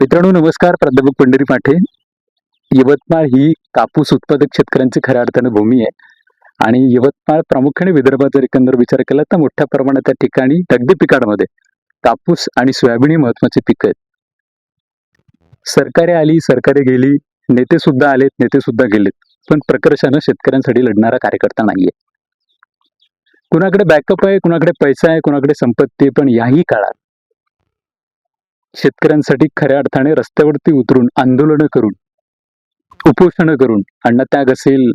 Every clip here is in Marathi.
मित्रांनो नमस्कार. प्राध्यापक पंढरी पाठे यवतमाळ ही कापूस उत्पादक शेतकऱ्यांची खऱ्या अर्थानं भूमी आहे. आणि यवतमाळ प्रामुख्याने विदर्भात जर एकंदर विचार केला तर मोठ्या प्रमाणात त्या ठिकाणी नगदी पिकांमध्ये कापूस आणि सोयाबीन ही महत्वाची पिकं आहेत. सरकारे आली सरकारे गेली नेते सुद्धा आलेत नेते सुद्धा गेलेत. पण प्रकर्षानं शेतकऱ्यांसाठी लढणारा कार्यकर्ता नाहीये. कुणाकडे बॅकअप आहे कुणाकडे पैसा आहे कुणाकडे संपत्ती आहे पण याही काळात शेतकऱ्यांसाठी खऱ्या अर्थाने रस्त्यावरती उतरून आंदोलनं करून उपोषणं करून अन्नत्याग असेल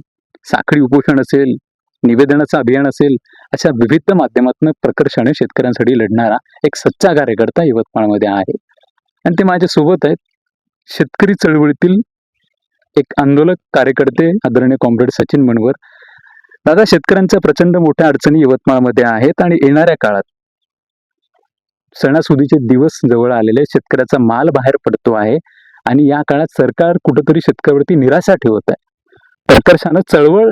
साखळी उपोषण असेल निवेदनाचं अभियान असेल अशा विविध माध्यमातून प्रकर्षाने शेतकऱ्यांसाठी लढणारा एक सच्चा कार्यकर्ता यवतमाळमध्ये आहे. आणि ते माझ्यासोबत आहेत. शेतकरी चळवळीतील एक आंदोलक कार्यकर्ते आदरणीय कॉम्रेड सचिन मनवर. दादा शेतकऱ्यांच्या प्रचंड मोठ्या अडचणी यवतमाळमध्ये आहेत आणि येणाऱ्या काळात सणासुदीचे दिवस जवळ आलेले शेतकऱ्याचा माल बाहेर पडतो आहे आणि या काळात सरकार कुठंतरी शेतकऱ्यावरती निराशा ठेवत आहे. प्रकर्षानं चळवळ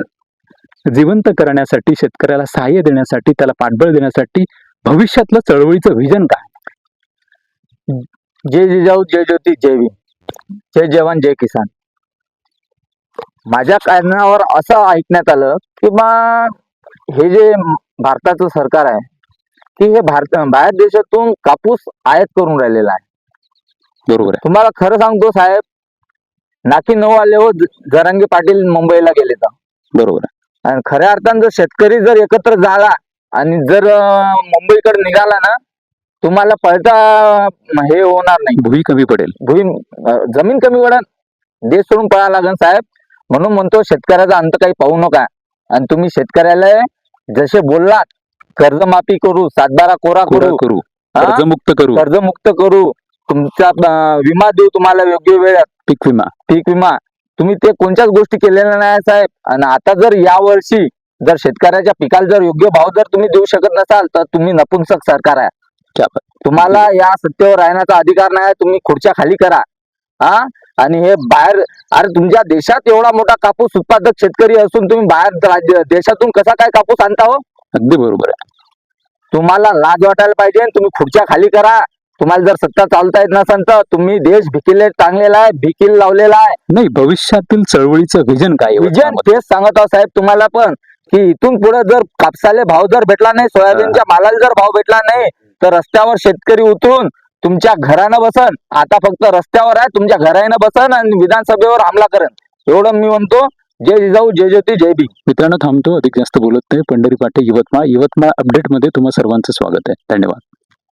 जिवंत करण्यासाठी शेतकऱ्याला सहाय्य देण्यासाठी त्याला पाठबळ देण्यासाठी भविष्यातलं चळवळीचं व्हिजन काय? जय जिजाऊ जय ज्योती जय भीम. जय जवान जय किसान. माझ्या कारणावर असं ऐकण्यात आलं की बा हे जे भारताचं सरकार आहे की हे भारत बाहेर देशातून कापूस आयात करून राहिलेला आहे. बरोबर तुम्हाला खरं सांगतो साहेब नाकी नऊ आले ज- जरांगे पाटील मुंबईला गेले तर. बरोबर आहे. आणि खऱ्या अर्थानं जर शेतकरी जर एकत्र झाला आणि जर मुंबईकडे निघाला ना तुम्हाला पळता हे होणार नाही. भुई कमी पडेल. भुई जमीन कमी पडन देश सोडून पळा लागन साहेब. म्हणून म्हणतो शेतकऱ्याचा अंत काही पाहू नका. आणि तुम्ही शेतकऱ्याला जसे बोललात कर्जमाफी करू सातबारा कोरा कोरा. करू करू. हा? कर्जमुक्त करू. कर्जमुक्त करू. तुमचा अं, विमा देऊ तुम्हाला योग्य वेळात. पीक विमा. पीक विमा. तुम्ही ते कोणत्याच गोष्टी केलेल्या नाही साहेब. आणि आता जर या वर्षी जर शेतकऱ्याच्या पिकाला जर योग्य भाव जर तुम्ही देऊ शकत नसाल तर तुम्ही नपुंसक सरकार आहे. क्या बात. तुम्हाला या सत्तेवर राहण्याचा अधिकार नाही. तुम्ही खुर्च्या खाली करा. हा? आणि हे बाहेर अरे तुमच्या देशात एवढा मोठा कापूस उत्पादक शेतकरी असून तुम्ही बाहेर राज्य देशातून कसा काय कापूस आणता हो? अगदी बरोबर आहे. तुम्हाला लाज वाटायला पाहिजे तुम्ही खुर्च्या खाली करा. तुम्हाला जर सत्ता चालता येत नसेल तर तुम्ही देश भिकीले टांगलेला आहे भिकील लावलेला आहे. नाही भविष्यातील चळवळीचं विजन काय विजन? तेच सांगत आहो साहेब तुम्हाला पण की इथून पुढे जर कापसाले भाव जर भेटला नाही सोयाबीनच्या मालाला जर भाव भेटला नाही तर रस्त्यावर शेतकरी उतरून तुमच्या घरानं बसन. आता फक्त रस्त्यावर आहे तुमच्या घरानं बसन आणि विधानसभेवर हमला करण एवढं मी म्हणतो जय जिजाऊ जय ज्योती जय भी मित्रांनो थांबतो. अधिक जास्त बोलत नाही. पंढरी पाटे यवतमाळ यवतमाळ अपडेटमध्ये तुम्हा सर्वांचं स्वागत आहे. धन्यवाद.